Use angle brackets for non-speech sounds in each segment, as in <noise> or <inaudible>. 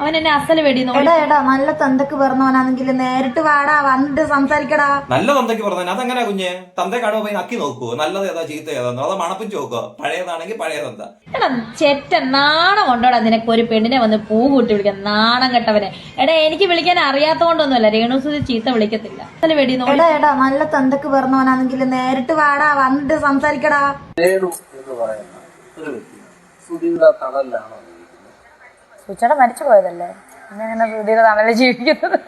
അവൻ എന്നെ അസൽ വെടിയെന്ന് എടാ എടാ നല്ല തന്തക്ക് പറഞ്ഞവനാണെങ്കിൽ നേരിട്ട് വാടാ വന്നിട്ട് സംസാരിക്കടാ. നല്ല തന്തയ്ക്ക് പറഞ്ഞാൽ അതെങ്ങനെ കുഞ്ഞെ? തന്തയെ കാണുമ്പോ പോയി നക്കി നോക്കുവോ? നല്ലത് ഏതാ ചീത്ത ഏതാന്നോ അതാ മണപ്പിച്ച് നോക്കുക പഴയതാണെങ്കിൽ പഴയ തന്ത. എടാ ചെറ്റ നാണം കൊണ്ടോടാ നിനക്ക് ഒരു പെണ്ണിനെ വന്ന് പൂ കൂട്ടി വിളിക്കാൻ നാണം കെട്ടവനെ. എടാ എനിക്ക് വിളിക്കാൻ അറിയാത്തോണ്ടൊന്നുമല്ല. രേണുസുതി ചീത്ത വിളിക്കത്തില്ല. അസൽ വെടി എടാ എടാ നല്ല തന്തക്ക് പറഞ്ഞവനാണെങ്കിൽ നേരിട്ട് വാടാ വന്നിട്ട് സംസാരിക്കടാ. രേണു എന്ന് പറയുന്ന ഒരു വ്യക്തി സുധിയുടെ ജീവിക്കുന്നത് മരിച്ചു പോയതല്ലേ? പിന്നെ സുധീര തണലിൽ ജീവിക്കുന്നത്.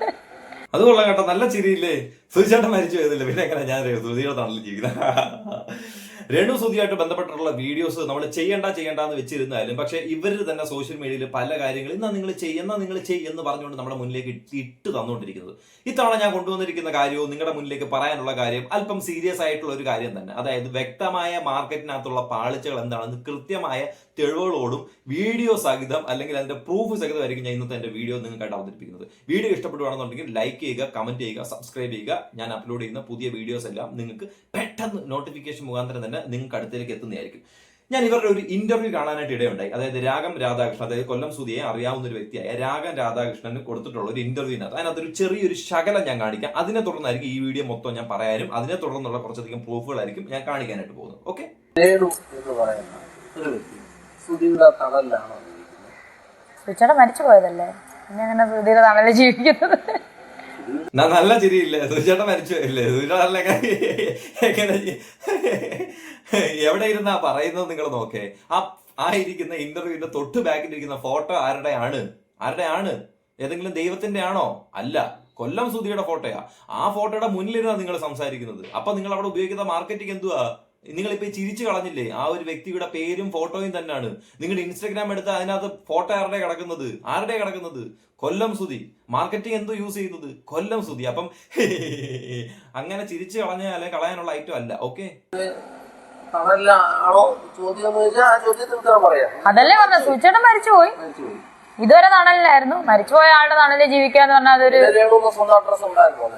അത് കൊള്ളാം കേട്ടോ. നല്ല ചിരിയില്ലേ? സുധിച്ചേട്ടൻ മരിച്ചു പോയതല്ലേ? പിന്നെ എങ്ങനെ ഞാൻ ശ്രുതിയുടെ തണലിൽ ജീവിക്കുന്നത്? രേണു സുധിയായിട്ട് ബന്ധപ്പെട്ടിട്ടുള്ള വീഡിയോസ് നമ്മൾ ചെയ്യണ്ട ചെയ്യണ്ട എന്ന് വെച്ചിരുന്നാലും പക്ഷെ ഇവർ തന്നെ സോഷ്യൽ മീഡിയയിൽ പല കാര്യങ്ങളും ഇന്ന് നിങ്ങൾ ചെയ്യുന്ന നിങ്ങൾ എന്ന് പറഞ്ഞുകൊണ്ട് നമ്മുടെ മുന്നിലേക്ക് ഇട്ട് തന്നുകൊണ്ടിരിക്കുന്നത് ഇത്തവണ ഞാൻ കൊണ്ടുവന്നിരിക്കുന്ന കാര്യവും നിങ്ങളുടെ മുന്നിലേക്ക് പറയാനുള്ള കാര്യം അല്പം സീരിയസ് ആയിട്ടുള്ള ഒരു കാര്യം തന്നെ. അതായത് വ്യക്തമായ മാർക്കറ്റിനകത്തുള്ള പാളിച്ചകൾ എന്താണെന്ന് കൃത്യമായ തെളിവുകളോടും വീഡിയോ സഹിതം അല്ലെങ്കിൽ അതിന്റെ പ്രൂഫ് സഹിതമായിരിക്കും ഞാൻ ഇന്നത്തെ എന്റെ വീഡിയോ നിങ്ങൾക്കായിട്ട് അവതരിപ്പിക്കുന്നത്. വീഡിയോ ഇഷ്ടപ്പെടുകയാണെന്നുണ്ടെങ്കിൽ ലൈക്ക് ചെയ്യുക കമന്റ് ചെയ്യുക സബ്സ്ക്രൈബ് ചെയ്യുക. ഞാൻ അപ്ലോഡ് ചെയ്യുന്ന പുതിയ വീഡിയോസ് എല്ലാം നിങ്ങൾക്ക് പെട്ടെന്ന് നോട്ടിഫിക്കേഷൻ മുഖാന്തരം തന്നെ നിങ്ങൾക്ക് അടുത്തേക്ക് എത്തുന്നതായിരിക്കും. ഞാൻ ഇവരുടെ ഒരു ഇന്റർവ്യൂ കാണാനായിട്ട് ഇടയുണ്ടായി. അതായത് രാഗം രാധാകൃഷ്ണൻ അതായത് കൊല്ലം സുതിയെ അറിയാവുന്ന ഒരു വ്യക്തിയായ രാഗം രാധാകൃഷ്ണന് കൊടുത്തിട്ടുള്ള ഒരു ഇന്റർവ്യൂവിനകത്ത് അതിനകത്തൊരു ചെറിയൊരു ശകലം ഞാൻ കാണിക്കാം. അതിനെ തുടർന്നായിരിക്കും ഈ വീഡിയോ മൊത്തം ഞാൻ പറയാനും അതിനെ തുടർന്നുള്ള കുറച്ചധികം പ്രൂഫുകളായിരിക്കും ഞാൻ കാണിക്കാനായിട്ട് പോകുന്നത്. ഓക്കെ സുധിയുടെ തണലിലാണോ ജീവിക്കുന്നത്? മരിച്ചു പോയതല്ലേ? പിന്നെ എങ്ങനെ സുധീര തണലിൽ ജീവിക്കുന്നത്? നല്ല ചിരിയില്ല? സുചേട്ടൻ മരിച്ചു ഇല്ലേ സുചേട്ടൻ എങ്ങനെ എവിടെ ഇരുന്നാ പറയുന്നത് നിങ്ങൾ നോക്കേ. ആ ആ ഇരിക്കുന്ന ഇന്റർവ്യൂവിന്റെ തൊട്ട് ബാക്കിൽ ഇരിക്കുന്ന ഫോട്ടോ ആരുടെയാണ്? ആരുടെയാണ്? ഏതെങ്കിലും ദൈവത്തിന്റെ ആണോ അല്ല. കൊല്ലം സുധിയുടെ ഫോട്ടോയാ ആ ഫോട്ടോയുടെ മുന്നിലിരുന്നാ നിങ്ങൾ സംസാരിക്കുന്നത്. അപ്പൊ നിങ്ങൾ അവിടെ ഉപയോഗിക്കുന്ന മാർക്കറ്റിംഗ് എന്തുവാ? നിങ്ങൾ ഇപ്പൊ ചിരിച്ചു കളഞ്ഞില്ലേ? ആ ഒരു വ്യക്തിയുടെ പേരും ഫോട്ടോയും തന്നെയാണ്. നിങ്ങൾ ഇൻസ്റ്റഗ്രാം എടുത്ത് അതിനകത്ത് ഫോട്ടോ ആരുടെ കിടക്കുന്നത്? ആരുടെ കിടക്കുന്നത്? കൊല്ലം സുതി മാർക്കറ്റിംഗ് എന്തോ യൂസ് ചെയ്യുന്നത്? കൊല്ലം സുതി അപ്പം <laughs> അങ്ങനെ ചിരിച്ചു കളഞ്ഞാൽ കളയാനുള്ള ഐറ്റം അല്ല. ഓക്കെ തണലിലാണോ ചോദ്യം എന്ന് ചോദിച്ചാൽ ആ ചോദ്യത്തിന് ഉത്തരം പറയാം. അതല്ലേ പറഞ്ഞ സുചേട്ടൻ മരിച്ചു പോയി. മരിച്ചുപോയി. ഇതുവരെ തണലിലായിരുന്നു മരിച്ചുപോയ ആളുടെ തണലിൽ ജീവിക്കാന്ന് പറഞ്ഞാൽ അതൊരു രേണുവിന് സ്വന്തം അഡ്രസ് ഉണ്ടായിരുന്നു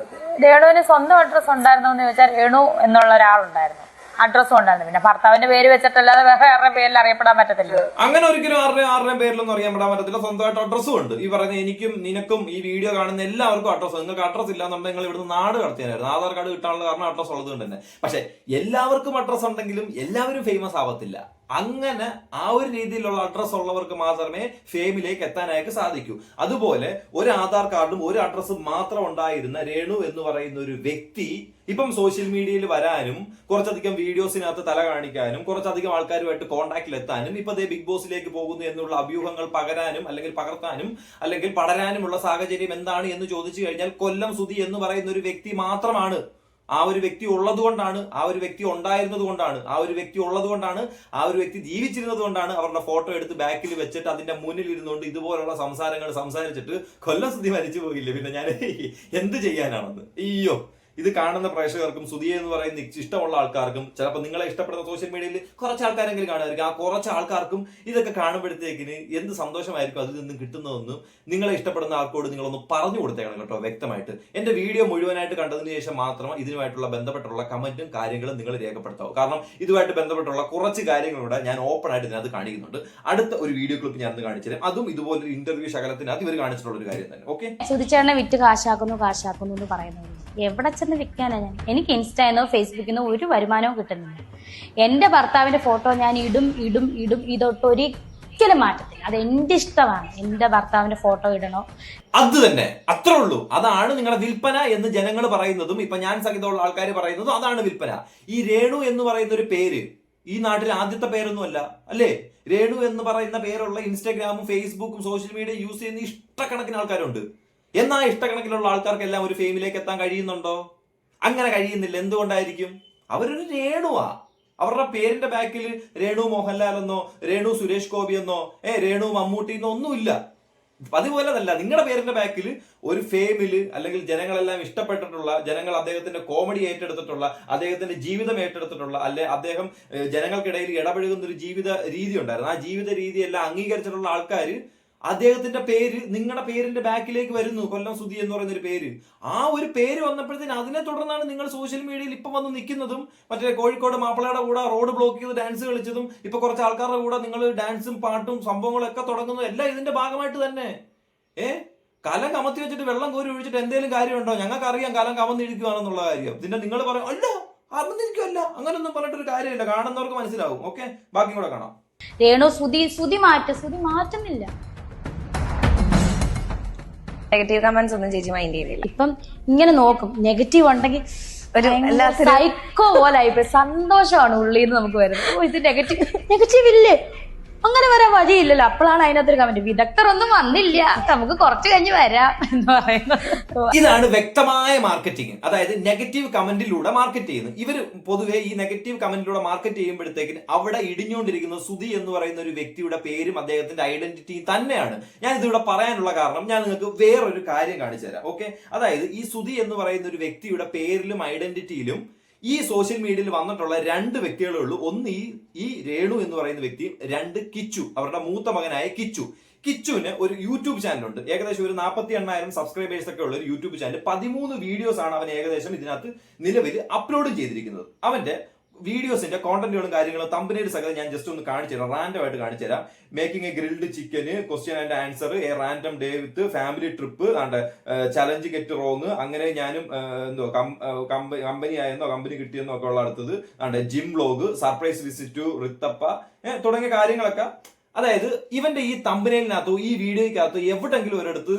നേരത്തെ സ്വന്തം അഡ്രസ് ഉണ്ടായിരുന്നോ എന്ന് ചോദിച്ചാൽ രേണു എന്നുള്ള ഒരാളുണ്ടായിരുന്നു. അഡ്രസ്സും ഉണ്ടായിരുന്നു പിന്നെ ഭർത്താവിന്റെ പേര് വെച്ചിട്ടല്ലാതെ വേറെ ആരുടെ പേരിൽ അറിയപ്പെടാൻ പറ്റത്തില്ല. അങ്ങനെ ഒരിക്കലും ആരുടെ ആരുടെ പേരിലൊന്നും അറിയാൻ പെടാൻ പറ്റത്തില്ല. സ്വന്തമായിട്ട് അഡ്രസ്സും ഉണ്ട്. ഈ പറയുന്ന എനിക്കും നിനക്കും ഈ വീഡിയോ കാണുന്ന എല്ലാവർക്കും അഡ്രസ്സ് നിങ്ങൾക്ക് അഡ്രസ് ഇല്ലാന്നുണ്ടെങ്കിൽ നിങ്ങൾ ഇവിടുന്ന് നാട് കടത്തിയായിരുന്നു ആധാർ കാർഡ് കിട്ടാനുള്ള കാരണം അഡ്രസ്സ് ഉള്ളത് കൊണ്ട് തന്നെ. പക്ഷെ എല്ലാവർക്കും അഡ്രസ്സ് ഉണ്ടെങ്കിലും എല്ലാവരും ഫേമസ് ആവത്തില്ല. അങ്ങനെ ആ ഒരു രീതിയിലുള്ള അഡ്രസ് ഉള്ളവർക്ക് മാത്രമേ ഫെയിമിലേക്ക് എത്താനായിട്ട് സാധിക്കൂ. അതുപോലെ ഒരു ആധാർ കാർഡും ഒരു അഡ്രസ്സും മാത്രം ഉണ്ടായിരുന്ന രേണു എന്ന് പറയുന്ന ഒരു വ്യക്തി ഇപ്പം സോഷ്യൽ മീഡിയയിൽ വരാനും കുറച്ചധികം വീഡിയോസിനകത്ത് തല കാണിക്കാനും കുറച്ചധികം ആൾക്കാരുമായിട്ട് കോണ്ടാക്റ്റിൽ എത്താനും ഇപ്പൊ ദേ ബിഗ് ബോസിലേക്ക് പോകുന്നു എന്നുള്ള അഭ്യൂഹങ്ങൾ പകരാനും അല്ലെങ്കിൽ പകർത്താനും അല്ലെങ്കിൽ പടരാനുമുള്ള സാഹചര്യം എന്താണ് എന്ന് ചോദിച്ചു കഴിഞ്ഞാൽ കൊല്ലം സുധി എന്ന് പറയുന്ന ഒരു വ്യക്തി മാത്രമാണ് ആ ഒരു വ്യക്തി ഉള്ളതുകൊണ്ടാണ് ആ ഒരു വ്യക്തി ഉണ്ടായിരുന്നത് കൊണ്ടാണ് ആ ഒരു വ്യക്തി ഉള്ളതുകൊണ്ടാണ് ആ ഒരു വ്യക്തി ജീവിച്ചിരുന്നത് കൊണ്ടാണ് അവരുടെ ഫോട്ടോ എടുത്ത് ബാക്കിൽ വെച്ചിട്ട് അതിന്റെ മുന്നിൽ ഇരുന്നുകൊണ്ട് ഇതുപോലുള്ള സംസാരങ്ങൾ സംസാരിച്ചിട്ട് കൊല്ലം സുധി മരിച്ചു പോയില്ലേ പിന്നെ ഞാൻ എന്ത് ചെയ്യാനാണെന്ന്? അയ്യോ. ഇത് കാണുന്ന പ്രേക്ഷകർക്കും സുധിയെ എന്ന് പറയുന്ന ഇഷ്ടമുള്ള ആൾക്കാർക്കും ചിലപ്പോൾ നിങ്ങളെ ഇഷ്ടപ്പെടുന്ന സോഷ്യൽ മീഡിയയിൽ കുറച്ച് ആൾക്കാരെങ്കിലും കാണുമായിരിക്കും. ആ കുറച്ച് ആൾക്കാർക്കും ഇതൊക്കെ കാണുമ്പോഴത്തേക്കിന് എന്ത് സന്തോഷമായിരിക്കും അതിൽ നിന്ന് കിട്ടുന്നതെന്നും നിങ്ങളെ ഇഷ്ടപ്പെടുന്ന ആൾക്കോട് നിങ്ങളൊന്ന് പറഞ്ഞു കൊടുത്തേക്കണം കേട്ടോ വ്യക്തമായിട്ട്. എന്റെ വീഡിയോ മുഴുവനായിട്ട് കണ്ടതിന് ശേഷം മാത്രം ഇതിനുമായിട്ടുള്ള ബന്ധപ്പെട്ടുള്ള കമന്റും കാര്യങ്ങളും നിങ്ങൾ രേഖപ്പെടുത്താവും. കാരണം ഇതുമായിട്ട് ബന്ധപ്പെട്ടുള്ള കുറച്ച് കാര്യങ്ങളിവിടെ ഞാൻ ഓപ്പൺ ആയിട്ട് ഇതിനകത്ത് കാണിക്കുന്നുണ്ട്. അടുത്ത ഒരു വീഡിയോ ക്ലിപ്പ് ഞാൻ കാണിച്ചു തരും. അതും ഇതുപോലൊരു ഇന്റർവ്യൂ ശകലത്തിനകത്ത് ഇവർ കാണിച്ചിട്ടുള്ള ഒരു കാര്യം തന്നെ. ഓക്കെ സുധിച്ചേട്ടനെ വിറ്റ് കാശാക്കുന്നു കാശാക്കുന്നു എന്ന് പറയുന്നത് എവിടെ ചെന്ന് വിൽക്കാനാണ് ഞാൻ. എനിക്ക് ഇൻസ്റ്റയെന്നോ ഫേസ്ബുക്കിൽ ഒരു വരുമാനവും കിട്ടുന്നില്ല. എന്റെ ഭർത്താവിന്റെ ഫോട്ടോ ഞാൻ ഇടും ഇടും ഇടും. ഇതൊട്ടൊരിക്കലും മാറ്റത്തില്ല. അത് എന്റെ ഇഷ്ടമാണ്. എന്റെ ഭർത്താവിന്റെ ഫോട്ടോ ഇടണോ? അത് തന്നെ. അത്രേ ഉള്ളൂ. അതാണ് നിങ്ങളുടെ വിൽപ്പന എന്ന് ജനങ്ങൾ പറയുന്നതും ഇപ്പൊ ഞാൻ സഹിതമുള്ള ആൾക്കാർ പറയുന്നതും അതാണ് വിൽപ്പന. ഈ രേണു എന്ന് പറയുന്ന ഒരു പേര് ഈ നാട്ടിൽ ആദ്യത്തെ പേരൊന്നുമല്ല അല്ലേ? രേണു എന്ന് പറയുന്ന പേരുള്ള ഇൻസ്റ്റാഗ്രാമും ഫേസ്ബുക്കും സോഷ്യൽ മീഡിയ യൂസ് ചെയ്യുന്ന ഇഷ്ടക്കണക്കിന് ആൾക്കാരുണ്ട്. എന്നാ ഇഷ്ടക്കണക്കിനുള്ള ആൾക്കാർക്കെല്ലാം ഒരു ഫെയിമിലേക്ക് എത്താൻ കഴിയുന്നുണ്ടോ? അങ്ങനെ കഴിയുന്നില്ല. എന്തുകൊണ്ടായിരിക്കും? അവരൊരു രേണുവാ. അവരുടെ പേരിന്റെ ബാക്കിൽ രേണു മോഹൻലാൽ എന്നോ രേണു സുരേഷ് ഗോപി എന്നോ ഏ രേണു മമ്മൂട്ടി എന്നോ ഒന്നുമില്ല. അതുപോലെ തന്നെ നിങ്ങളുടെ പേരിന്റെ ബാക്കിൽ ഒരു ഫെയിമിൽ അല്ലെങ്കിൽ ജനങ്ങളെല്ലാം ഇഷ്ടപ്പെട്ടിട്ടുള്ള ജനങ്ങൾ അദ്ദേഹത്തിന്റെ കോമഡി ഏറ്റെടുത്തിട്ടുള്ള അദ്ദേഹത്തിന്റെ ജീവിതം ഏറ്റെടുത്തിട്ടുള്ള അല്ലെ അദ്ദേഹം ജനങ്ങൾക്കിടയിൽ ഇടപഴകുന്ന ഒരു ജീവിത രീതി ഉണ്ടായിരുന്നു. ആ ജീവിത രീതിയെല്ലാം അംഗീകരിച്ചിട്ടുള്ള ആൾക്കാർ അദ്ദേഹത്തിന്റെ പേര് നിങ്ങളുടെ പേരിന്റെ ബാക്കിലേക്ക് വരുന്നു കൊല്ലം സുധി എന്ന് പറയുന്ന ഒരു പേര്. ആ ഒരു പേര് വന്നപ്പോഴത്തേന് അതിനെ തുടർന്നാണ് നിങ്ങൾ സോഷ്യൽ മീഡിയയിൽ ഇപ്പം വന്ന് നിൽക്കുന്നതും മറ്റേ കോഴിക്കോട് മാപ്പിളയുടെ കൂടെ റോഡ് ബ്ലോക്ക് ചെയ്ത് ഡാൻസ് കളിച്ചതും ഇപ്പൊ കുറച്ച് ആൾക്കാരുടെ കൂടെ നിങ്ങൾ ഡാൻസും പാട്ടും സംഭവങ്ങളും ഒക്കെ തുടങ്ങുന്നതും എല്ലാം ഇതിന്റെ ഭാഗമായിട്ട് തന്നെ. ഏ? കലം കമത്തി വെച്ചിട്ട് വെള്ളം കോരി ഒഴിച്ചിട്ട് എന്തെങ്കിലും കാര്യമുണ്ടോ? ഞങ്ങൾക്ക് അറിയാം കലം കമന്നിരിക്കുകയാണെന്നുള്ള കാര്യം. പിന്നെ നിങ്ങൾ പറയും അല്ല അറിഞ്ഞിരിക്കുമല്ല അങ്ങനൊന്നും പറഞ്ഞിട്ടൊരു കാര്യമില്ല. കാണുന്നവർക്ക് മനസ്സിലാവും. ഓക്കെ? ബാക്കി കൂടെ കാണാം. രേണു സുതി സുതി മാറ്റ സുതി മാറ്റുന്നില്ല. നെഗറ്റീവ് കമന്റ്സ് ഒന്നും ചേച്ചി മൈൻഡ് ചെയ്തില്ല. ഇപ്പം ഇങ്ങനെ നോക്കും. നെഗറ്റീവ് ഉണ്ടെങ്കിൽ ഒരു സൈക്കോ പോലെ ആയിപ്പോയി. സന്തോഷമാണ് ഉള്ളിൽ നിന്ന് നമുക്ക് വരുന്നത്. ഓ ഇത് നെഗറ്റീവ് നെഗറ്റീവ് <laughs> ഇല്ലേ? അങ്ങനെ വരാൻ വഴിയില്ലല്ലോ. അപ്പോഴാണ് അതിനകത്തൊരു കമന്റ് വിദഗ്ധർ ഒന്നും വന്നില്ല. നമുക്ക് കുറച്ച് കഴിഞ്ഞ് വരാം എന്ന് പറയുന്നത്. ഇതാണ് വ്യക്തമായ മാർക്കറ്റിംഗ് അതായത് നെഗറ്റീവ് കമന്റിലൂടെ മാർക്കറ്റ് ചെയ്യുന്നത് ഇവർ പൊതുവെ ഈ നെഗറ്റീവ് കമന്റിലൂടെ മാർക്കറ്റ് ചെയ്യുമ്പോഴത്തേക്കിന് അവിടെ ഇടിഞ്ഞുകൊണ്ടിരിക്കുന്ന സുധി എന്ന് പറയുന്ന ഒരു വ്യക്തിയുടെ പേരും അദ്ദേഹത്തിന്റെ ഐഡന്റിറ്റിയും തന്നെയാണ്. ഞാൻ ഇതിവിടെ പറയാനുള്ള കാരണം ഞാൻ നിങ്ങൾക്ക് വേറൊരു കാര്യം കാണിച്ചു തരാം ഓക്കെ അതായത് ഈ സുധി എന്ന് പറയുന്ന ഒരു വ്യക്തിയുടെ പേരിലും ഐഡന്റിറ്റിയിലും ഈ സോഷ്യൽ മീഡിയയിൽ വന്നിട്ടുള്ള രണ്ട് വ്യക്തികളേ ഉള്ളൂ. ഒന്ന് ഈ ഈ രേണു എന്ന് പറയുന്ന വ്യക്തി രണ്ട് കിച്ചു അവരുടെ മൂത്ത മകനായ കിച്ചു. കിച്ചുവിന് ഒരു യൂട്യൂബ് ചാനലുണ്ട് ഏകദേശം ഒരു നാൽപ്പത്തി എണ്ണായിരം സബ്സ്ക്രൈബേഴ്സ് ഒക്കെ ഉള്ള ഒരു യൂട്യൂബ് ചാനൽ പതിമൂന്ന് വീഡിയോസ് ആണ് അവൻ ഏകദേശം ഇതിനകത്ത് നിലവിൽ അപ്ലോഡ് ചെയ്തിരിക്കുന്നത്. അവന്റെ വീഡിയോസിന്റെ കോണ്ടന്റുകളും കാര്യങ്ങളും തമ്പനേഡ് സകലം ഞാൻ ജസ്റ്റ് ഒന്ന് കാണിച്ചു തരാം. റാൻഡം ആയിട്ട് കാണിച്ചു തരാം. Making a grilled chicken question and answer a random day with family trip and challenge get wrong അങ്ങനെ ഞാനും എന്തോ കമ്പനി ആയെന്നോ കമ്പനി കിട്ടിയെന്നോ ഒക്കെ ഉള്ള അടുത്തത് and gym vlog surprise visit to Rithappa തുടങ്ങിയ കാര്യങ്ങളൊക്കെ. അതായത് ഇവന്റെ ഈ തമ്പനയിലിനകത്തോ ഈ വീഡിയോയ്ക്കകത്തോ എവിടെങ്കിലും ഒരിടത്ത്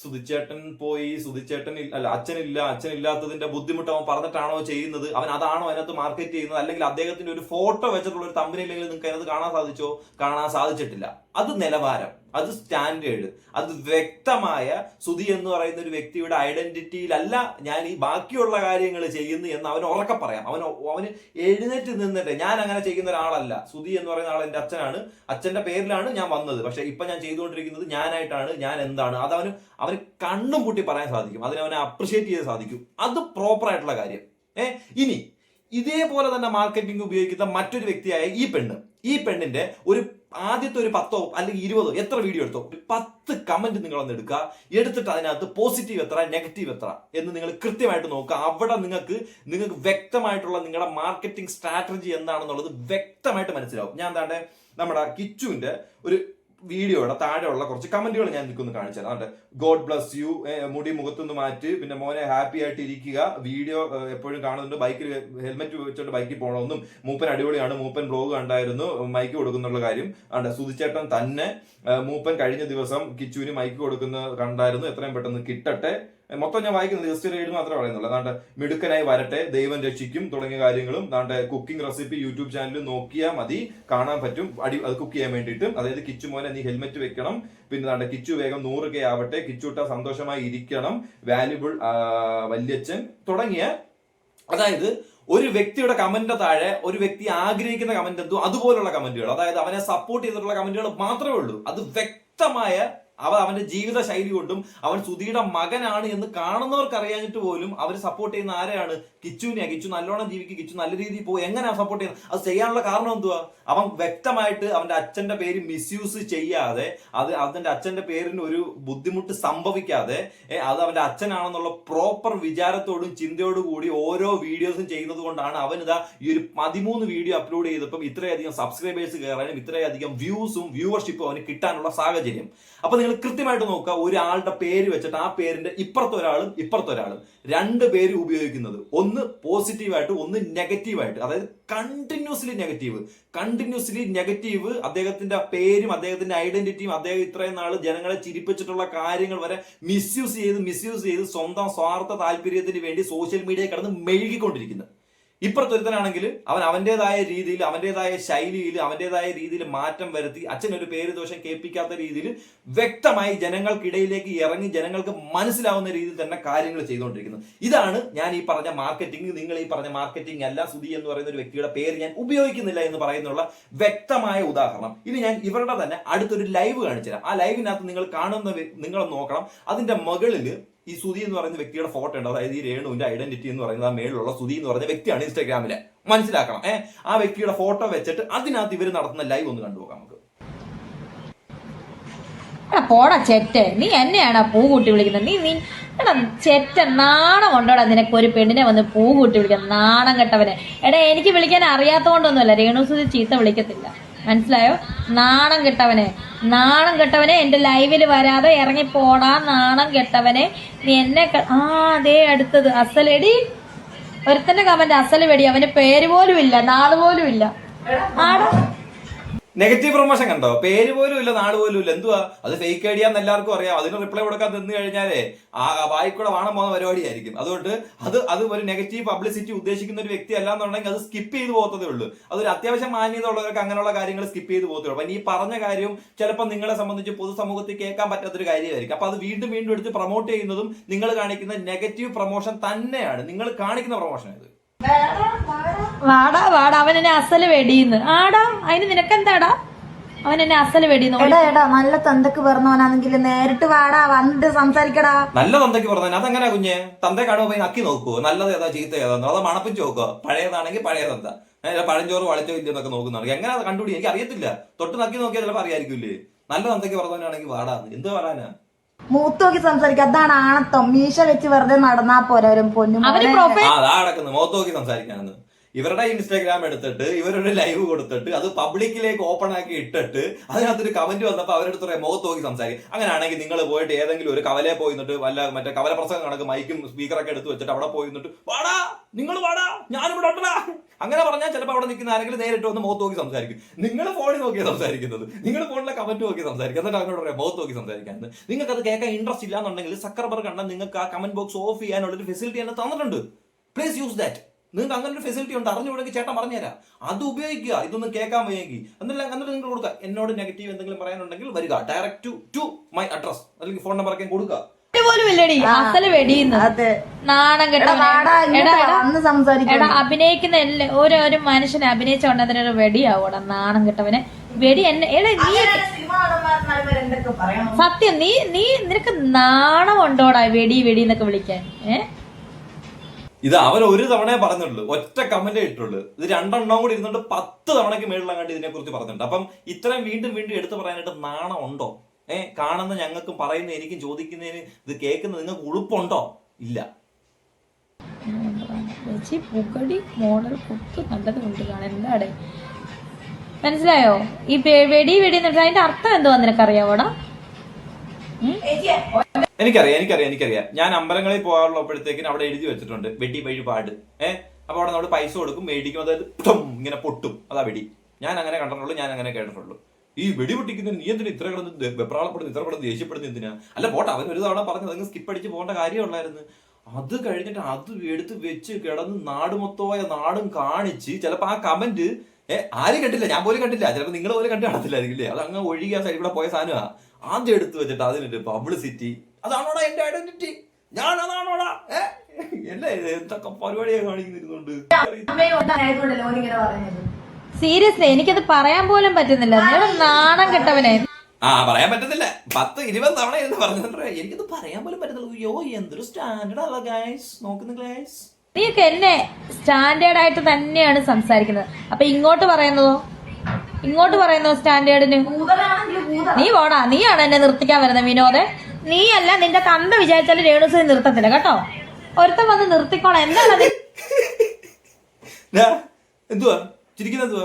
സുധിച്ചേട്ടൻ പോയി സുധിച്ചേട്ടൻ അല്ല അച്ഛനില്ല അച്ഛനില്ലാത്തതിന്റെ ബുദ്ധിമുട്ട് അവൻ പറഞ്ഞിട്ടാണോ ചെയ്യുന്നത്? അവൻ അതാണോ അതിനകത്ത് മാർക്കറ്റ് ചെയ്യുന്നത്? അല്ലെങ്കിൽ അദ്ദേഹത്തിന്റെ ഒരു ഫോട്ടോ വെച്ചിട്ടുള്ള ഒരു തമ്പനയിലെങ്കിലും നിങ്ങൾക്ക് അതിനകത്ത് കാണാൻ സാധിച്ചോ? കാണാൻ സാധിച്ചിട്ടില്ല. അത് നിലവാരം അത് സ്റ്റാൻഡേർഡ് അത് വ്യക്തമായ സുധി എന്ന് പറയുന്ന ഒരു വ്യക്തിയുടെ ഐഡന്റിറ്റിയിലല്ല ഞാൻ ഈ ബാക്കിയുള്ള കാര്യങ്ങൾ ചെയ്യുന്നു എന്ന് അവൻ ഉറക്കെ പറയാം. അവൻ അവന് എഴുന്നേറ്റ് നിന്നിട്ട് ഞാൻ അങ്ങനെ ചെയ്യുന്ന ഒരാളല്ല. സുധി എന്ന് പറയുന്ന ആൾ എന്റെ അച്ഛനാണ്. അച്ഛന്റെ പേരിലാണ് ഞാൻ വന്നത്. പക്ഷെ ഇപ്പൊ ഞാൻ ചെയ്തുകൊണ്ടിരിക്കുന്നത് ഞാനായിട്ടാണ് ഞാൻ എന്താണ്. അത് അവന് അവന് കണ്ണും പൂട്ടി പറയാൻ സാധിക്കും. അതിനെ അവനെ അപ്രിഷിയേറ്റ് ചെയ്യാൻ സാധിക്കും. അത് പ്രോപ്പറായിട്ടുള്ള കാര്യം. ഏ ഇനി ഇതേപോലെ തന്നെ മാർക്കറ്റിംഗ് ഉപയോഗിക്കുന്ന മറ്റൊരു വ്യക്തിയായ ഈ പെണ്ണ്. ഈ പെണ്ണിന്റെ ഒരു ആദ്യത്തെ ഒരു പത്തോ അല്ലെങ്കിൽ ഇരുപതോ എത്ര വീഡിയോ എടുത്തോ പത്ത് കമന്റ് നിങ്ങളൊന്ന് എടുക്കുക. എടുത്തിട്ട് അതിനകത്ത് പോസിറ്റീവ് എത്ര നെഗറ്റീവ് എത്ര എന്ന് നിങ്ങൾ കൃത്യമായിട്ട് നോക്കുക. അവിടെ നിങ്ങൾക്ക് നിങ്ങൾക്ക് വ്യക്തമായിട്ടുള്ള നിങ്ങളുടെ മാർക്കറ്റിംഗ് സ്ട്രാറ്റജി എന്താണെന്നുള്ളത് വ്യക്തമായിട്ട് മനസ്സിലാവും. ഞാൻ എന്താണ്ട് നമ്മുടെ കിച്ചുവിന്റെ ഒരു വീഡിയോയുടെ താഴെയുള്ള കുറച്ച് കമന്റുകൾ ഞാൻ എനിക്കൊന്ന് കാണിച്ചു തരാം. അതെ ഗോഡ് ബ്ലസ് യു മുടി മുഖത്തുനിന്ന് മാറ്റി പിന്നെ മോനെ ഹാപ്പി ആയിട്ട് ഇരിക്കുക വീഡിയോ എപ്പോഴും കാണുന്നുണ്ട്. ബൈക്കിൽ ഹെൽമെറ്റ് വെച്ചോണ്ട് ബൈക്കിൽ പോകണമെന്നും മൂപ്പൻ അടിപൊളിയാണ്. മൂപ്പൻ ബ്ലോഗ് കണ്ടായിരുന്നു. മൈക്ക് കൊടുക്കുന്നുള്ള കാര്യം. ആണ് സുധിച്ചേട്ടൻ തന്നെ. മൂപ്പൻ കഴിഞ്ഞ ദിവസം കിച്ചുവിന് മൈക്ക് കൊടുക്കുന്ന കണ്ടായിരുന്നു. എത്രയും പെട്ടെന്ന് കിട്ടട്ടെ. മൊത്തം ഞാൻ വായിക്കുന്നത് ജസ്റ്റ് ഏഴ് മാത്രമേ പറയുന്നുള്ളൂ. അതാണ്ട് മിടുക്കനായി വരട്ടെ ദൈവം രക്ഷിക്കും തുടങ്ങിയ കാര്യങ്ങളും അതാണ്ട് കുക്കിംഗ് റെസിപ്പി യൂട്യൂബ് ചാനലിൽ നോക്കിയാൽ മതി കാണാൻ പറ്റും അടി അത് കുക്ക് ചെയ്യാൻ വേണ്ടിയിട്ടും. അതായത് കിച്ചു മോനെ നീ ഹെൽമെറ്റ് വെക്കണം പിന്നെ അതാണ്ട് കിച്ചു വേഗം നൂറ് കെ ആവട്ടെ കിച്ചുട്ട സന്തോഷമായി ഇരിക്കണം വാല്യുബിൾ വല്യച്ഛൻ തുടങ്ങിയ അതായത് ഒരു വ്യക്തിയുടെ കമന്റ് താഴെ ഒരു വ്യക്തി ആഗ്രഹിക്കുന്ന കമന്റ് എന്തോ അതുപോലുള്ള കമന്റുകൾ അതായത് അവനെ സപ്പോർട്ട് ചെയ്തിട്ടുള്ള കമന്റുകൾ മാത്രമേ ഉള്ളൂ. അത് വ്യക്തമായ അവ അവന്റെ ജീവിത ശൈലി കൊണ്ടും അവൻ സുധിയുടെ മകനാണ് എന്ന് കാണുന്നവർക്ക് അറിയാഞ്ഞിട്ട് പോലും അവർ സപ്പോർട്ട് ചെയ്യുന്ന ആരെയാണ്? കിച്ചുവിനെയാ. കിച്ചു നല്ലോണം ജീവിക്കും. കിച്ചു നല്ല രീതിയിൽ പോകും എങ്ങനെയാ സപ്പോർട്ട് ചെയ്യുന്നത്? അത് ചെയ്യാനുള്ള കാരണം എന്തുവാ? അവൻ വ്യക്തമായിട്ട് അവന്റെ അച്ഛന്റെ പേര് മിസ്യൂസ് ചെയ്യാതെ അത് അതിന്റെ അച്ഛന്റെ പേരിന് ഒരു ബുദ്ധിമുട്ട് സംഭവിക്കാതെ അത് അവന്റെ അച്ഛനാണെന്നുള്ള പ്രോപ്പർ വിചാരത്തോടും ചിന്തയോടും കൂടി ഓരോ വീഡിയോസും ചെയ്യുന്നത് കൊണ്ടാണ് അവൻ ഇതാ ഈ ഒരു പതിമൂന്ന് വീഡിയോ അപ്ലോഡ് ചെയ്തപ്പം ഇത്രയധികം സബ്സ്ക്രൈബേഴ്സ് കയറാനും ഇത്രയധികം വ്യൂസും വ്യൂവർഷിപ്പും അവന് കിട്ടാനുള്ള സാഹചര്യം. അപ്പൊ നിങ്ങൾ കൃത്യമായിട്ട് നോക്കുക. ഒരാളുടെ പേര് വെച്ചിട്ട് ആ പേരിന്റെ ഇപ്പുറത്തെ ഒരാളും ഇപ്പുറത്തെ ഒരാളും. രണ്ട് പേര് ഉപയോഗിക്കുന്നത്. ഒന്ന് പോസിറ്റീവായിട്ട് ഒന്ന് നെഗറ്റീവായിട്ട് അതായത് കണ്ടിന്യൂസ്ലി നെഗറ്റീവ് കണ്ടിന്യൂസ്ലി നെഗറ്റീവ് അദ്ദേഹത്തിന്റെ പേരും അദ്ദേഹത്തിന്റെ ഐഡന്റിറ്റിയും അദ്ദേഹം ഇത്രയും നാൾ ജനങ്ങളെ ചിരിപ്പിച്ചിട്ടുള്ള കാര്യങ്ങൾ വരെ മിസ്യൂസ് ചെയ്ത് മിസ്യൂസ് ചെയ്ത് സ്വന്തം സ്വാർത്ഥ താല്പര്യത്തിന് വേണ്ടി സോഷ്യൽ മീഡിയയിൽ കടന്ന് മെഴുകിക്കൊണ്ടിരിക്കുന്നത് ഇപ്പുറത്തൊരുത്തനാണെങ്കിൽ അവൻ അവന്റെതായ രീതിയിൽ അവന്റെതായ ശൈലിയിൽ അവന്റെതായ രീതിയിൽ മാറ്റം വരുത്തി അച്ഛനൊരു പേര് ദോഷം കേൾപ്പിക്കാത്ത രീതിയിൽ വ്യക്തമായി ജനങ്ങൾക്കിടയിലേക്ക് ഇറങ്ങി ജനങ്ങൾക്ക് മനസ്സിലാവുന്ന രീതിയിൽ തന്നെ കാര്യങ്ങൾ ചെയ്തുകൊണ്ടിരിക്കുന്നത് ഇതാണ് ഞാൻ ഈ പറഞ്ഞ മാർക്കറ്റിംഗ്. നിങ്ങൾ ഈ പറഞ്ഞ മാർക്കറ്റിംഗ് അല്ല സുധി എന്ന് പറയുന്ന ഒരു വ്യക്തിയുടെ പേര് ഞാൻ ഉപയോഗിക്കുന്നില്ല എന്ന് പറയുന്നുള്ള വ്യക്തമായ ഉദാഹരണം. ഇനി ഞാൻ ഇവരുടെ തന്നെ അടുത്തൊരു ലൈവ് കാണിച്ചു തരാം ആ ലൈവിനകത്ത് നിങ്ങൾ കാണുന്ന നിങ്ങൾ നോക്കണം. അതിന്റെ മുകളിൽ ഈ സുധി എന്ന് പറയുന്ന വ്യക്തിയുടെ ഫോട്ടോ ഉണ്ട്. അതായത് ഈ രേണുവിന്റെ ഐഡന്റിറ്റി എന്ന് പറയുന്നത് ആ മേളിലുള്ള സുധി എന്ന് പറയുന്ന വ്യക്തിയാണ് ഇൻസ്റ്റാഗ്രാമിലെ. മനസ്സിലാക്കണം ഏഹ് ആ വ്യക്തിയുടെ ഫോട്ടോ വെച്ചിട്ട് അതിനകത്ത് ഇവർ നടത്തുന്ന ലൈവ് ഒന്ന് കണ്ടുപോകാം നമുക്ക്. പോടാ ചെറ്റ് നീ എന്നെയാണ് പൂ കൂട്ടി വിളിക്കുന്നത്? നീ നീ എടാ ചെറ്റ നാണം ഉണ്ടോടാ നിനക്ക് ഒരു പെണ്ണിനെ വന്ന് പൂ കൂട്ടി വിളിക്കാൻ നാണം കെട്ടവനെ. എടാ എനിക്ക് വിളിക്കാൻ അറിയാത്തോണ്ടൊന്നുമല്ല. രേണുസുതി ചീത്ത വിളിക്കത്തില്ല. മനസ്സിലായോ? നാണം കെട്ടവനെ. നാണം കെട്ടവനെ എന്റെ ലൈവിൽ വരാതെ ഇറങ്ങി പോടാ നാണം കെട്ടവനെ. നീ എന്നെ ആ അതേ അടുത്തത്. അസലെടി. ഒരുത്തന്റെ കമന്റ് അസൽ വെടി. പേര് പോലും ഇല്ല നാൾ പോലും ഇല്ല. ആടാ. നെഗറ്റീവ് പ്രൊമോഷൻ കണ്ടോ? പേര് പോലും ഇല്ല നാട് പോലും ഇല്ല. എന്തുവാ? അത് ഫേക്ക് ഐഡിയ എന്ന് എല്ലാവർക്കും അറിയാം. അതിന് റിപ്ലൈ കൊടുക്കാൻ നിന്ന് കഴിഞ്ഞാലേ ആ വായിക്കൂടെ വാണം പോകുന്ന പരിപാടിയായിരിക്കും. അതുകൊണ്ട് അത് അത് ഒരു നെഗറ്റീവ് പബ്ലിസിറ്റി ഉദ്ദേശിക്കുന്ന ഒരു വ്യക്തി അല്ല എന്നുണ്ടെങ്കിൽ അത് സ്കിപ്പ് ചെയ്ത് പോകത്തതേ ഉള്ളൂ. അതൊരു അത്യാവശ്യം മാന്യത ഉള്ളവർക്ക് അങ്ങനെയുള്ള കാര്യങ്ങൾ സ്കിപ്പ് ചെയ്ത് പോകത്തേ ഉള്ളൂ. അപ്പൊ ഈ പറഞ്ഞ കാര്യവും ചിലപ്പോൾ നിങ്ങളെ സംബന്ധിച്ച് പൊതുസമൂഹത്തിൽ കേൾക്കാൻ പറ്റാത്തൊരു കാര്യമായിരിക്കും. അപ്പൊ അത് വീണ്ടും വീണ്ടും എടുത്ത് പ്രൊമോട്ട് ചെയ്യുന്നതും നിങ്ങൾ കാണിക്കുന്ന നെഗറ്റീവ് പ്രൊമോഷൻ തന്നെയാണ്. നിങ്ങൾ കാണിക്കുന്ന പ്രൊമോഷൻ ഇത്. വാടാ വാടാ. അവൻ എന്നെ അസൽ വെടിയുന്നു. ആടാ അതിന് നിനക്കെന്താടാ? അവൻ എന്നെ അസൽ വെടിയുന്നു. എടാ എടാ നല്ല തന്തക്ക് പറഞ്ഞവനാണെങ്കിൽ നേരിട്ട് വാടാ വന്നിട്ട് സംസാരിക്കടാ. നല്ല തന്തയ്ക്ക് പറഞ്ഞാൽ അതെങ്ങനെ കുഞ്ഞ്? തന്തേ കാണുമ്പോൾ പോയി നക്കി നോക്കൂ നല്ലത് ഏതാ ചീത്ത ഏതാന്നോ അത് മണപ്പിച്ച് നോക്കുക പഴയതാണെങ്കിൽ പഴയ തന്ത. പഴഞ്ചോറ് വളച്ചോ ഇല്ലെന്നൊക്കെ നോക്കുന്നതാണ്. എങ്ങനെ അത് കണ്ടുപിടി? എനിക്ക് അറിയത്തില്ല തൊട്ട് നക്കി നോക്കിയാൽ ചിലപ്പോൾ അറിയായിരിക്കില്ലേ നല്ല തന്തയ്ക്ക് പറഞ്ഞവനാണെങ്കിൽ വാടാന്ന്. എന്ത് പറയാനാ മൂത്ത് സംസാരിക്കും. സംസാരിക്കുക അതാണ് ആണത്തം. മീശ വെച്ച് വെറുതെ നടന്നാ പോരാ ഒരു പൊന്നു മുഖത്ത് നോക്കി സംസാരിക്കാനെന്ന്. ഇവരുടെ ഇൻസ്റ്റാഗ്രാം എടുത്തിട്ട് ഇവരുടെ ലൈവ് കൊടുത്തിട്ട് അത് പബ്ലിക്കിലേക്ക് ഓപ്പൺ ആക്കി ഇട്ടിട്ട് അതിനകത്തൊരു കമന്റ് വന്നപ്പോൾ അവരുടെ അടുത്ത് മുഖത്ത് നോക്കി സംസാരിക്കും. അങ്ങനെയാണെങ്കിൽ നിങ്ങൾ പോയിട്ട് ഏതെങ്കിലും ഒരു കവലയെ പോയി നിന്നിട്ട് വല്ല മറ്റേ കവല പ്രസംഗം കണക്ക് മൈക്കും സ്പീക്കറൊക്കെ എടുത്ത് വെച്ചിട്ട് അവിടെ പോയി നിന്നിട്ട് വാടാ നിങ്ങൾ വാടാ ഞാനിവിടെ ഉണ്ടടാ. അങ്ങനെ പറഞ്ഞാൽ ചിലപ്പോൾ അവിടെ നിൽക്കുന്ന ആരെങ്കിലും നേരിട്ട് വന്ന് മുഖത്ത് നോക്കി സംസാരിക്കും. നിങ്ങൾ ഫോണിൽ നോക്കിയാൽ സംസാരിക്കുന്നത്. നിങ്ങൾ ഫോണിലെ കമന്റ് നോക്കി സംസാരിക്കും. എന്നിട്ട് അവനോട് പറയാം മുഖത്ത് നോക്കി സംസാരിക്കാൻ നിങ്ങൾക്ക് അത് കേൾക്കാൻ ഇൻട്രസ്റ്റ് ഇല്ലാന്നുണ്ടെങ്കിൽ സക്കർ കണ്ടാൽ നിങ്ങൾക്ക് ആ കമന്റ് ബോക്സ് ഓഫ് ചെയ്യാനുള്ള ഒരു ഫെസിലിറ്റി തന്നെ തന്നിട്ടുണ്ട്. പ്ലീസ് യൂസ് ദാറ്റ് നിങ്ങൾക്ക് അങ്ങനെ ഒരു ഫെസിലിറ്റി ഉണ്ട് അറിഞ്ഞുകൂടെങ്കിൽ ചേട്ടൻ പറഞ്ഞുതരാം. അത് ഉപയോഗിക്കുക ഇതൊന്നും കേൾക്കാൻ വയ്യെങ്കിൽ എന്നില്ല എന്നിട്ട് നിങ്ങൾ കൊടുക്കുക. എന്നോട് നെഗറ്റീവ് എന്തെങ്കിലും പറയാനുണ്ടെങ്കിൽ വരിക. Direct to to my address അല്ലെങ്കിൽ ഫോൺ നമ്പർ ഒക്കെ കൊടുക്കുക. അഭിനയിക്കുന്ന എല്ലാ ഓരോ ഒരു മനുഷ്യനെ അഭിനയിച്ചോണ്ട് അതിനൊരു വെടിയാവൂടാ നാണം കെട്ടവനെ. വെടി എന്നെ എടാ നീ സത്യം നീ നീ നിനക്ക് നാണം ഉണ്ടോടാ വെടി വെടി എന്നൊക്കെ വിളിക്കാൻ? ഏ? ഇത് അവൻ ഒരു തവണയെ പറഞ്ഞിട്ടുള്ളൂ. ഒറ്റ കമന്റേ ഇട്ടുള്ളൂ. ഇത് രണ്ടെണ്ണം കൂടി ഇരുന്നിട്ട് പത്ത് തവണയ്ക്ക് മേളിലങ്ങാണ്ട് ഇതിനെ കുറിച്ച് പറഞ്ഞിട്ടുണ്ട്. അപ്പം ഇത്രയും വീണ്ടും വീണ്ടും എടുത്തു പറയാനായിട്ട് നാണം ഉണ്ടോ? ഏഹ് കാണുന്ന ഞങ്ങൾക്കും പറയുന്ന എനിക്കും ചോദിക്കുന്നതിന് ഇത് കേൾക്കുന്ന നിങ്ങൾക്ക് ഉളുപ്പുണ്ടോ? ഇല്ല. ചേച്ചി പുകടി മോഡൽ കുക്ക് നല്ലത് കൊണ്ട് കാണാൻ മനസ്സിലായോ? ഈ വെടി വെടി എന്നിട്ട് അതിന്റെ അർത്ഥം എന്തുവാ നിനക്കറിയാവോടാ? എനിക്കറിയാം എനിക്കറിയാം എനിക്കറിയാം. ഞാൻ അമ്പലങ്ങളിൽ പോകാറുള്ളപ്പോഴത്തേക്കിനും അവിടെ എഴുതി വെച്ചിട്ടുണ്ട് വെടി വഴിപാട്. ഏഹ് അപ്പൊ അവിടെ നമ്മൾ പൈസ കൊടുക്കും മേടിക്കും അതായത് ഇങ്ങനെ പൊട്ടും. അതാ വെടി. ഞാൻ അങ്ങനെ കണ്ടിട്ടുള്ളൂ ഞാൻ അങ്ങനെ കേട്ടിട്ടുള്ളൂ. ഈ വെടി പൊട്ടിക്കുന്നതിന് നീ എന്തിനാ ഇത്ര കിടന്ന് വെപ്രാളപ്പെടുന്നു ഇത്ര കിടന്ന് ദേഷ്യപ്പെടുന്നു എന്തിനാ? അല്ല പോട്ടെ അവൻ ഒരു തവണ പറഞ്ഞു അതങ്ങ് സ്കിപ്പ് അടിച്ച് പോകേണ്ട കാര്യമുള്ളായിരുന്നു അത് കഴിഞ്ഞിട്ട് അത് എടുത്ത് വെച്ച് കിടന്ന് നാട് മൊത്തമായ നാടും കാണിച്ച് ചിലപ്പോൾ ആ കമന്റ് ഏഹ് ആരും കണ്ടില്ല ഞാൻ പോലും കണ്ടില്ല. ചിലപ്പോൾ നിങ്ങൾ പോലും കണ്ടു കാണത്തില്ലായിരിക്കില്ലേ അത് അങ്ങ് ഒഴുകി ആ സൈഡിൽ കൂടെ പോയ സാധനമാണ് ആദ്യം എടുത്ത് വെച്ചിട്ട് അതിനൊരു പബ്ലിസിറ്റി അതാണോടാ എന്റെ ഐഡന്റിറ്റി ഞാൻ അതാണോടാ? ഏ? അല്ലേ എന്തൊക്കെ പരിപാടിയാണ് കാണിക്കുന്നിരുന്നുണ്ട്? സീരിയസ്ലി എനിക്കത് പറയാൻ പോലും പറ്റുന്നില്ല. നാണം കെട്ടവനെ. ആ പറയാൻ പറ്റത്തില്ല. പത്ത് ഇരുപത് തവണ എന്ന് പറഞ്ഞിട്ടുണ്ട്. എനിക്കത് പറയാൻ പോലും പറ്റത്തില്ല. അയ്യോ എന്തൊരു സ്റ്റാൻഡേർഡ് അല്ല ഗൈസ് നോക്കുന്ന ഗൈസ് നീയൊക്കെ എന്നെ സ്റ്റാൻഡേർഡ് ആയിട്ട് തന്നെയാണ് സംസാരിക്കുന്നത്. അപ്പൊ ഇങ്ങോട്ട് പറയുന്നതോ? ഇങ്ങോട്ട് പറയുന്നതോ സ്റ്റാൻഡേർഡിന് നീ പോടാ. നീയാണ് എന്നെ നിർത്തിക്കാൻ വരുന്നത് വിനോദ്. നീയല്ല നിന്റെ തന്ത വിചാരിച്ചാലും രേണുസുനി നിർത്തത്തില്ല കേട്ടോ? ഒരുത്തൻ വന്ന് നിർത്തിക്കോളാം. എന്താണ് എന്തുവാ? ചിരിക്കുന്നത്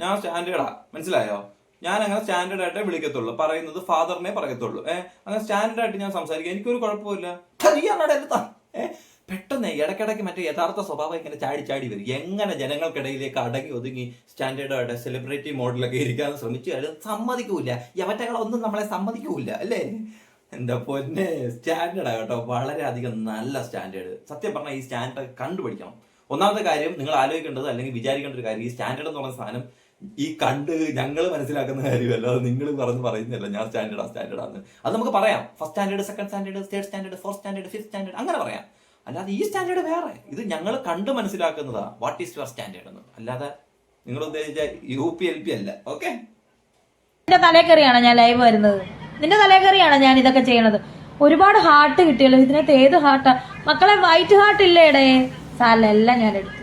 ഞാൻ സ്റ്റാൻഡേർഡാ മനസ്സിലായോ? ഞാൻ അങ്ങനെ സ്റ്റാൻഡേർഡ് ആയിട്ടേ വിളിക്കത്തുള്ളൂ. പറയുന്നത് ഫാദറിനെ പറയത്തുള്ളൂ. ഏഹ് അങ്ങനെ സ്റ്റാൻഡേർഡ് ആയിട്ട് ഞാൻ സംസാരിക്കാം. എനിക്കൊരു കുഴപ്പമില്ല പെട്ടെന്ന് ഇടയ്ക്കിടയ്ക്ക് മറ്റേ യഥാർത്ഥ സ്വഭാവം ഇങ്ങനെ ചാടി ചാടി വരും. എങ്ങനെ ജനങ്ങൾക്കിടയിലേക്ക് അടങ്ങി ഒതുങ്ങി സ്റ്റാൻഡേർഡ് ആയിട്ട് സെലിബ്രിറ്റി മോഡലൊക്കെ ഇരിക്കാൻ ശ്രമിച്ചു സമ്മതിക്കൂല യവറ്റകളൊന്നും നമ്മളെ സമ്മതിക്കൂല അല്ലേ? എന്റെ പൊന്നെ സ്റ്റാൻഡേർഡ് കേട്ടോ. വളരെയധികം നല്ല സ്റ്റാൻഡേർഡ്. സത്യം പറഞ്ഞാൽ ഈ സ്റ്റാൻഡേർഡ് കണ്ടുപിടിക്കണം. ഒന്നാമത്തെ കാര്യം നിങ്ങൾ ആലോചിക്കേണ്ടത് അല്ലെങ്കിൽ വിചാരിക്കേണ്ട ഒരു കാര്യം ഈ സ്റ്റാൻഡേർഡ് എന്ന് പറഞ്ഞ സാധനം ഈ കണ്ട് ഞങ്ങൾ മനസ്സിലാക്കുന്ന കാര്യമല്ല. അത് നിങ്ങൾ പറഞ്ഞ് പറയുന്നില്ല ഞാൻ സ്റ്റാൻഡേർഡ് ആണ് അത് നമുക്ക് പറയാം. First standard second standard third standard fourth standard fifth standard അങ്ങനെ പറയാം. അല്ലാതെ ഈ സ്റ്റാൻഡേർഡ് വേറെ. ഇത് ഞങ്ങൾ കണ്ട് മനസ്സിലാക്കുന്നതാ. വാട്ട് ഈസ് യുവർ സ്റ്റാൻഡേർഡ് എന്ന്. അല്ലാതെ നിങ്ങൾ ഉദ്ദേശിച്ച യു പി എൽ പി അല്ല. ഓക്കെ തലേക്കറിയാണ് ഞാൻ ലൈവ് വരുന്നത്. നിന്റെ തലേക്കറിയാണ് ഞാൻ ഇതൊക്കെ ചെയ്യണത്? ഒരുപാട് ഹാർട്ട് കിട്ടിയല്ലോ ഇതിനകത്ത് ഏത് ഹാർട്ടാ മക്കളെ വൈറ്റ് ഹാർട്ട് ഇല്ലേടേ സാലെല്ലാം ഞാൻ എടുത്തു.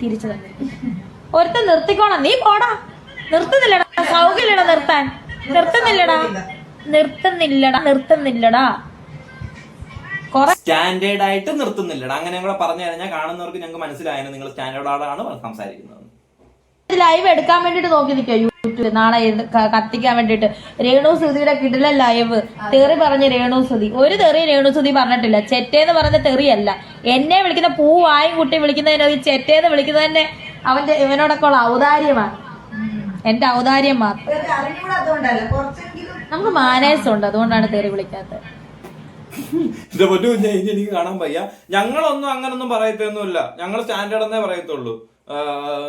തിരിച്ചു തന്നെ. ഒരുത്തൻ നിർത്തിക്കോണം നീ പോടാ. നിർത്തുന്നില്ലടാ. സൗകര്യമില്ലടാ നിർത്താൻ. നിർത്തുന്നില്ലടാ. നിർത്തുന്നില്ലടാ. നിർത്തുന്നില്ലടാ. സ്റ്റാൻഡേർഡ് ആയിട്ട് നിർത്തുന്നില്ലടാ. അങ്ങനെ പറഞ്ഞു കഴിഞ്ഞാൽ കാണുന്നവർക്ക് ഞങ്ങൾക്ക് മനസ്സിലായാലും നിങ്ങൾ സ്റ്റാൻഡേർഡ് ആളാണ് സംസാരിക്കുന്നത്. ലൈവ് എടുക്കാൻ വേണ്ടിട്ട് നോക്കി നിൽക്കുക യൂട്യൂബ് നാളെ കത്തിക്കാൻ വേണ്ടിട്ട് രേണു സുധിയുടെ കിടില ലൈവ് തെറി പറഞ്ഞ രേണു സുധി ഒരു തെറി രേണു സുധി പറഞ്ഞിട്ടില്ല. ചെറ്റേന്ന് പറഞ്ഞ തെറിയല്ല. എന്നെ വിളിക്കുന്ന പൂ വായും കുട്ടി വിളിക്കുന്നതിനോ ഈ ചെറ്റേന്ന് വിളിക്കുന്നതന്നെ അവന്റെ ഇവനോടൊക്കെ ഉള്ള ഔദാര്യമാണ്. എന്റെ ഔദാര്യം മാത്രം. നമുക്ക് മാനേഴ്സ് ഉണ്ട്. അതുകൊണ്ടാണ് തെറി വിളിക്കാത്തത്. എനിക്ക് കാണാൻ പയ്യ ഞങ്ങളൊന്നും അങ്ങനൊന്നും പറയത്തൊന്നുമില്ല ഞങ്ങൾ സ്റ്റാൻഡേർഡ് എന്നേ പറയത്തുള്ളൂ.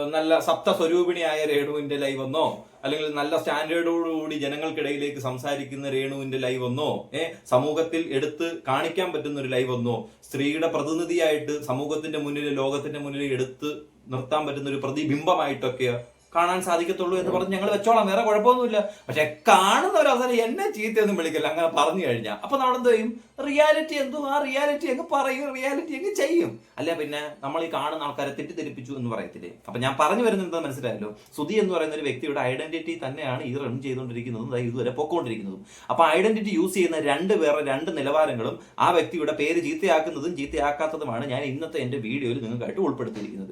നല്ല സപ്ത സ്വരൂപിണിയായ രേണുവിന്റെ ലൈവ് ഒന്നോ അല്ലെങ്കിൽ നല്ല സ്റ്റാൻഡേർഡോടുകൂടി ജനങ്ങൾക്കിടയിലേക്ക് സംസാരിക്കുന്ന രേണുവിന്റെ ലൈവ് ഒന്നോ ഏ സമൂഹത്തിൽ എടുത്ത് കാണിക്കാൻ പറ്റുന്ന ഒരു ലൈവ് ഒന്നോ സ്ത്രീയുടെ പ്രതിനിധിയായിട്ട് സമൂഹത്തിന്റെ മുന്നിൽ ലോകത്തിന്റെ മുന്നിൽ എടുത്ത് നിർത്താൻ പറ്റുന്ന ഒരു പ്രതിബിംബമായിട്ടൊക്കെ കാണാൻ സാധിക്കത്തുള്ളൂ എന്ന് പറഞ്ഞ് ഞങ്ങൾ വെച്ചോളാം. വേറെ കുഴപ്പമൊന്നുമില്ല. പക്ഷെ കാണുന്ന ഒരു അവസരം എന്നെ ചീത്തയൊന്നും വിളിക്കില്ല. അങ്ങനെ പറഞ്ഞു കഴിഞ്ഞാൽ അപ്പൊ നമ്മൾ എന്ത് ചെയ്യും? റിയാലിറ്റി എന്തോ ആ റിയാലിറ്റി അങ്ങ് പറയും. റിയാലിറ്റി അങ്ങ് ചെയ്യും. അല്ല പിന്നെ നമ്മൾ ഈ കാണുന്ന ആൾക്കാരെ തെറ്റിദ്ധരിപ്പിച്ചു എന്ന് പറയത്തില്ലേ? അപ്പൊ ഞാൻ പറഞ്ഞു വരുന്നത് മനസ്സിലായല്ലോ? സുധി എന്ന് പറയുന്ന ഒരു വ്യക്തിയുടെ ഐഡന്റിറ്റി തന്നെയാണ് ഈ റൺ ചെയ്തുകൊണ്ടിരിക്കുന്നതും ഇതുവരെ പൊക്കോണ്ടിരിക്കുന്നതും. അപ്പൊ ഐഡന്റിറ്റി യൂസ് ചെയ്യുന്ന രണ്ട് പേരുടെ രണ്ട് നിലവാരങ്ങളും ആ വ്യക്തിയുടെ പേര് ചീത്തയാക്കുന്നതും ചീത്തയാക്കാത്തതുമാണ് ഞാൻ ഇന്നത്തെ എന്റെ വീഡിയോയിൽ നിങ്ങൾക്കായിട്ട് ഉൾപ്പെടുത്തിയിരിക്കുന്നത്.